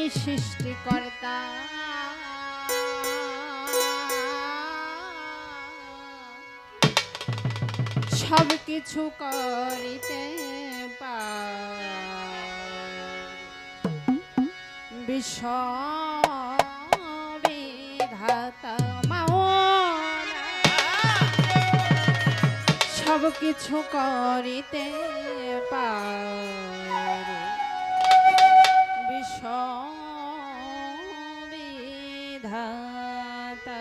আমি সৃষ্টিকর্তা সব কিছু করিতে বিষাতা সব কিছু করিতে পার। বিষয় ধাতা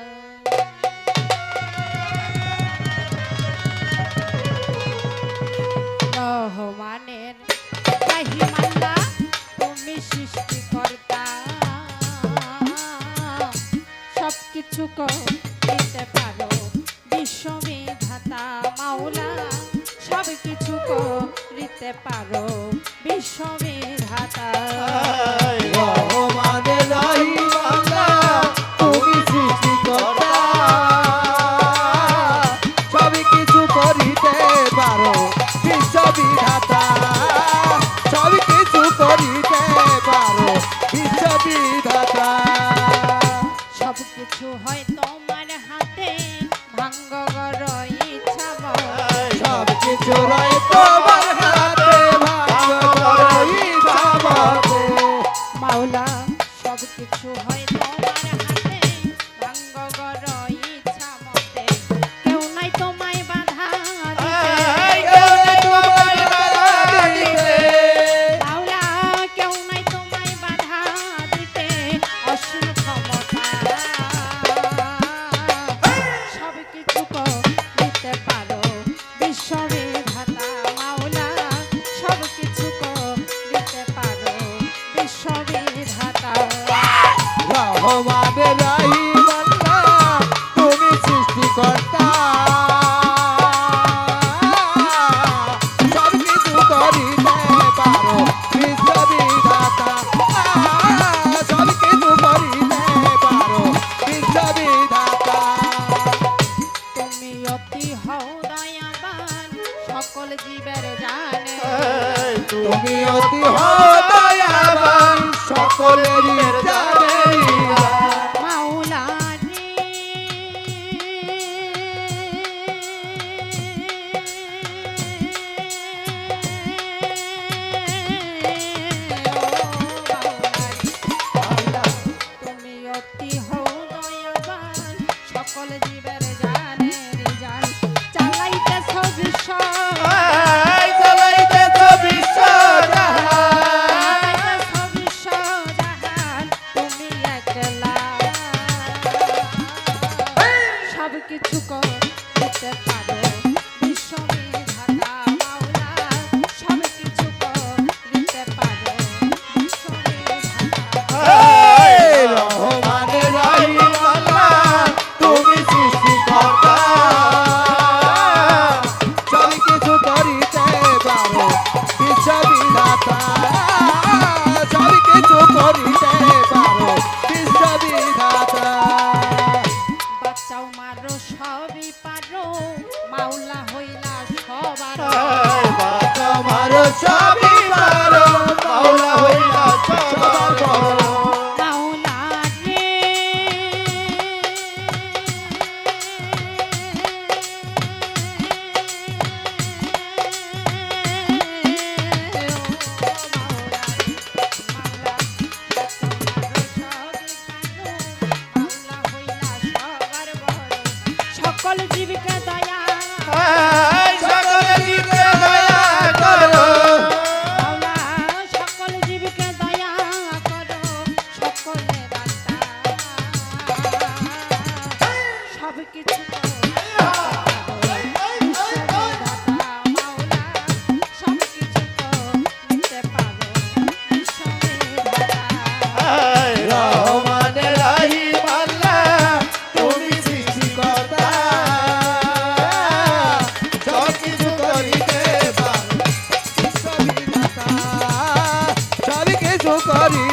রহমানের মাল্লা তুমি সৃষ্টিকর্তা। সব কিছু দিতে পারো বিশ্ববিধাতা মাওলা। সব কিছু পারো বিশ্ববিধাতা। não carinho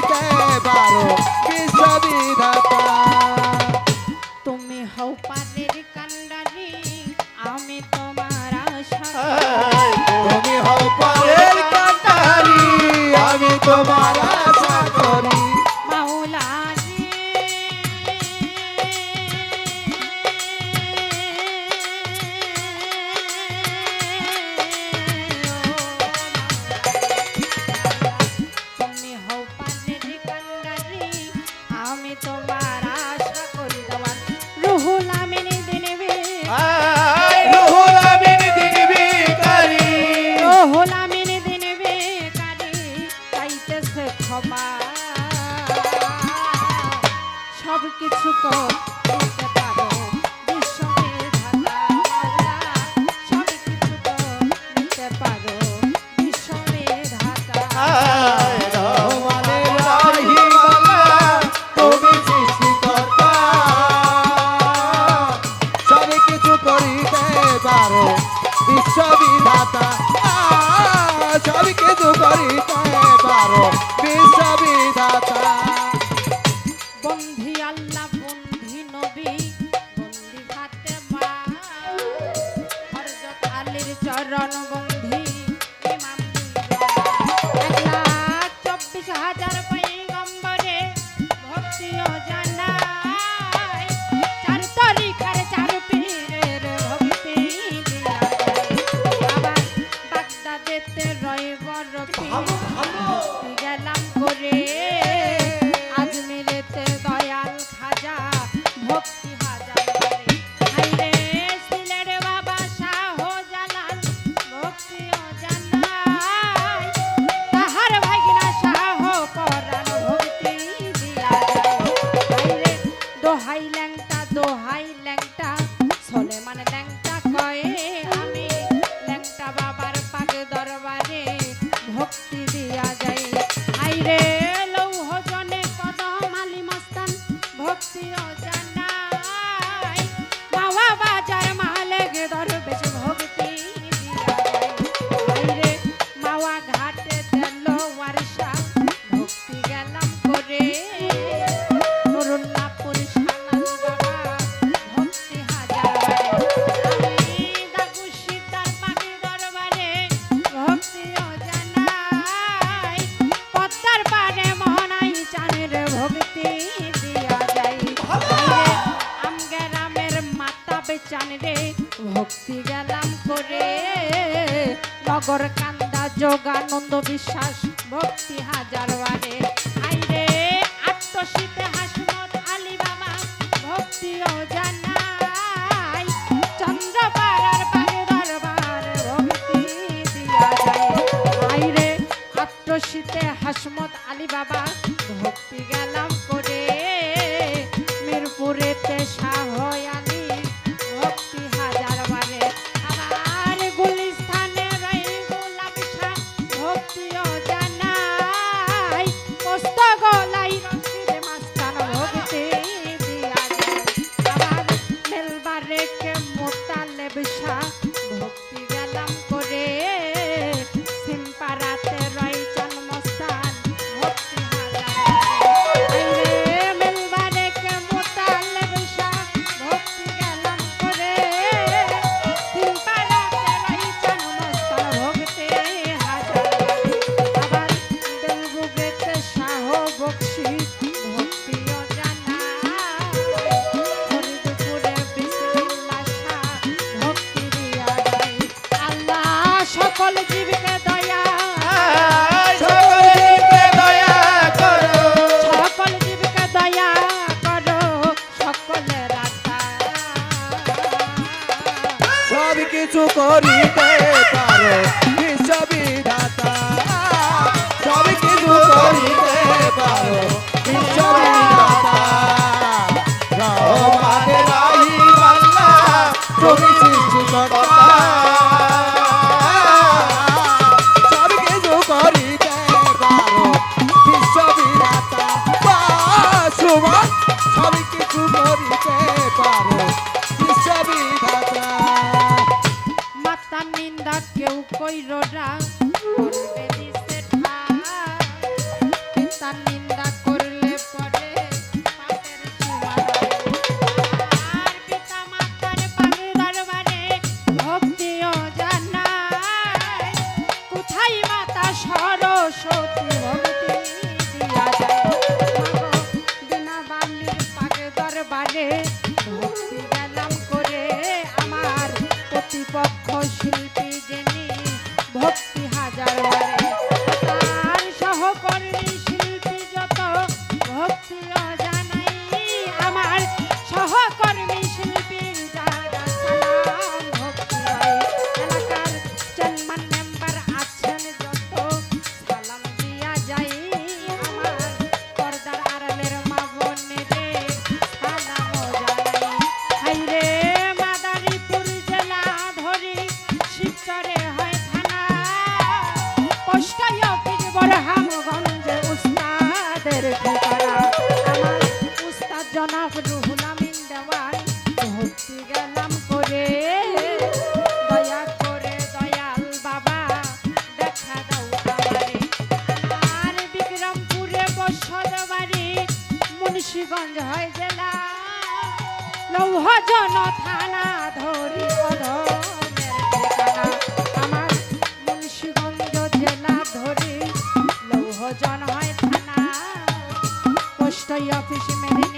করিতে পারো বিশ্ববিধাতা। What. নগর কান্দা যোগানন্দ বিশ্বাস ভক্তি হাজার বারে। 嗯 সব কিছু করিতে পারো। বিশ্ববিধাতা সব কিছু করিতে পারো। লৌহজন থালা ধরি আমার মুন্সিগঞ্জ জেলা ধরি লৌহজন হয় থানা পোস্ট অফিস মেনে